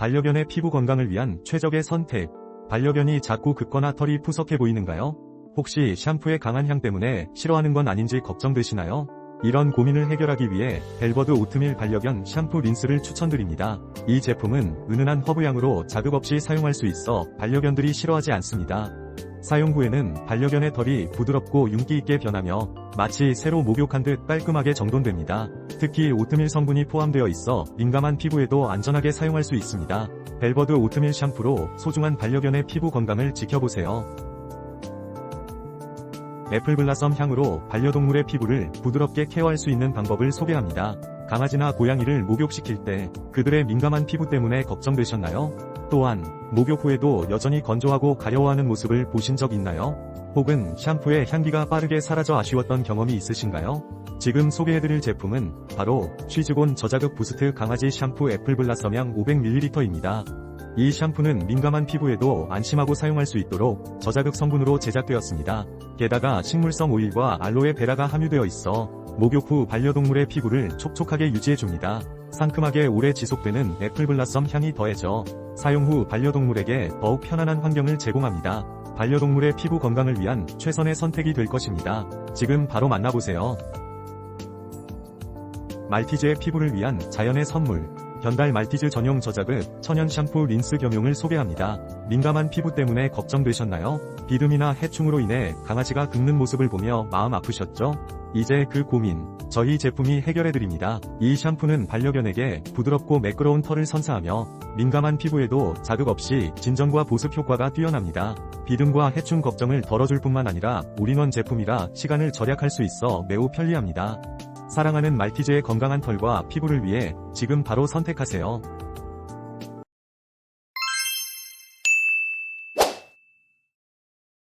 반려견의 피부 건강을 위한 최적의 선택. 반려견이 작고 긋거나 털이 푸석해 보이는가요? 혹시 샴푸의 강한 향 때문에 싫어하는 건 아닌지 걱정되시나요? 이런 고민을 해결하기 위해 벨버드 오트밀 반려견 샴푸 린스를 추천드립니다. 이 제품은 은은한 허브향으로 자극 없이 사용할 수 있어 반려견들이 싫어하지 않습니다. 사용 후에는 반려견의 털이 부드럽고 윤기 있게 변하며 마치 새로 목욕한 듯 깔끔하게 정돈됩니다. 특히 오트밀 성분이 포함되어 있어 민감한 피부에도 안전하게 사용할 수 있습니다. 벨버드 오트밀 샴푸로 소중한 반려견의 피부 건강을 지켜보세요. 애플블라썸 향으로 반려동물의 피부를 부드럽게 케어할 수 있는 방법을 소개합니다. 강아지나 고양이를 목욕시킬 때 그들의 민감한 피부 때문에 걱정되셨나요? 또한 목욕 후에도 여전히 건조하고 가려워하는 모습을 보신 적 있나요? 혹은 샴푸의 향기가 빠르게 사라져 아쉬웠던 경험이 있으신가요? 지금 소개해드릴 제품은 바로 쉬즈곤 저자극 부스트 강아지 샴푸 애플블라썸향 500ml입니다. 이 샴푸는 민감한 피부에도 안심하고 사용할 수 있도록 저자극 성분으로 제작되었습니다. 게다가 식물성 오일과 알로에 베라가 함유되어 있어 목욕 후 반려동물의 피부를 촉촉하게 유지해줍니다. 상큼하게 오래 지속되는 애플블라썸 향이 더해져 사용 후 반려동물에게 더욱 편안한 환경을 제공합니다. 반려동물의 피부 건강을 위한 최선의 선택이 될 것입니다. 지금 바로 만나보세요. 말티즈의 피부를 위한 자연의 선물. 견달 말티즈 전용 저자극 천연 샴푸 린스 겸용을 소개합니다. 민감한 피부 때문에 걱정되셨나요? 비듬이나 해충으로 인해 강아지가 긁는 모습을 보며 마음 아프셨죠? 이제 그 고민, 저희 제품이 해결해드립니다. 이 샴푸는 반려견에게 부드럽고 매끄러운 털을 선사하며 민감한 피부에도 자극 없이 진정과 보습 효과가 뛰어납니다. 비듬과 해충 걱정을 덜어줄 뿐만 아니라 올인원 제품이라 시간을 절약할 수 있어 매우 편리합니다. 사랑하는 말티즈의 건강한 털과 피부를 위해 지금 바로 선택하세요.